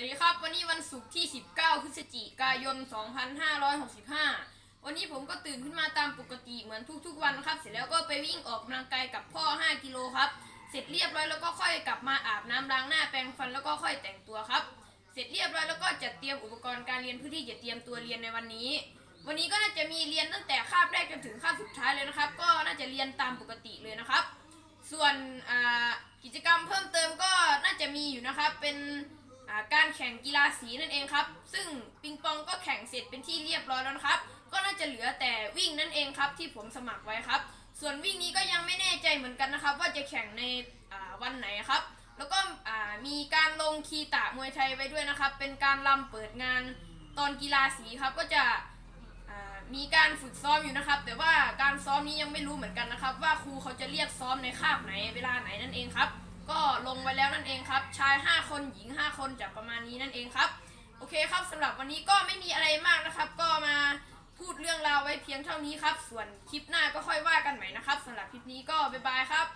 วัสดีครับ วันนี้วันศุกร์ที่ 19 พฤศจิกายน 2565 วันนี้ผมก็ตื่นขึ้นมาตามปกติเหมือนทุกๆ วันครับ เสร็จแล้วก็ไปวิ่งออกกำลังกายกับพ่อ 5 กิโลครับ เสร็จเรียบร้อยแล้วก็ค่อยกลับมาอาบน้ำล้างหน้าแปรงฟันแล้วก็ค่อยแต่งตัวครับ เสร็จเรียบร้อยแล้วก็จัดเตรียมอุปกรณ์การเรียนเพื่อที่จะเตรียมตัวเรียนในวันนี้ วันนี้ก็น่าจะมีเรียนตั้งแต่คาบแรกจนถึงคาบสุดท้ายเลยนะครับ ก็น่าจะเรียนตามปกติเลยนะครับ ส่วนกิจกรรมเพิ่มเติมก็น่าจะมีอยู่นะครับ เป็น การแข่งกีฬาสีนั่นเองครับ ซึ่งปิงปองก็แข่งเสร็จเป็นที่เรียบร้อยแล้วนะครับ ก็น่าจะเหลือแต่วิ่งนั่นเองครับ ที่ผมสมัครไว้ครับ ส่วนวิ่งนี้ก็ยังไม่แน่ใจเหมือนกันนะครับ ว่าจะแข่งในวันไหนครับ แล้วก็มีการลงคีตะมวยไทยไว้ด้วยนะครับ เป็นการลำเปิดงานตอนกีฬาสีครับก็จะมีการฝึกซ้อมอยู่นะครับ แต่ว่าการซ้อมนี้ยังไม่รู้เหมือนกันนะครับ ว่าครูเขาจะเรียกซ้อมในคาบไหนเวลาไหนนั่นเองครับ ก็ลงไปแล้วนั่นเองครับ ชาย 5 คนหญิง 5 คนจากประมาณนี้นั่นเองครับ โอเคครับสำหรับวันนี้ก็ไม่มีอะไรมากนะครับ ก็มาพูดเรื่องราวไว้เพียงเท่านี้ครับ ส่วนคลิปหน้าก็ค่อยว่ากันใหม่นะครับสำหรับคลิปนี้ก็บ๊ายบายครับ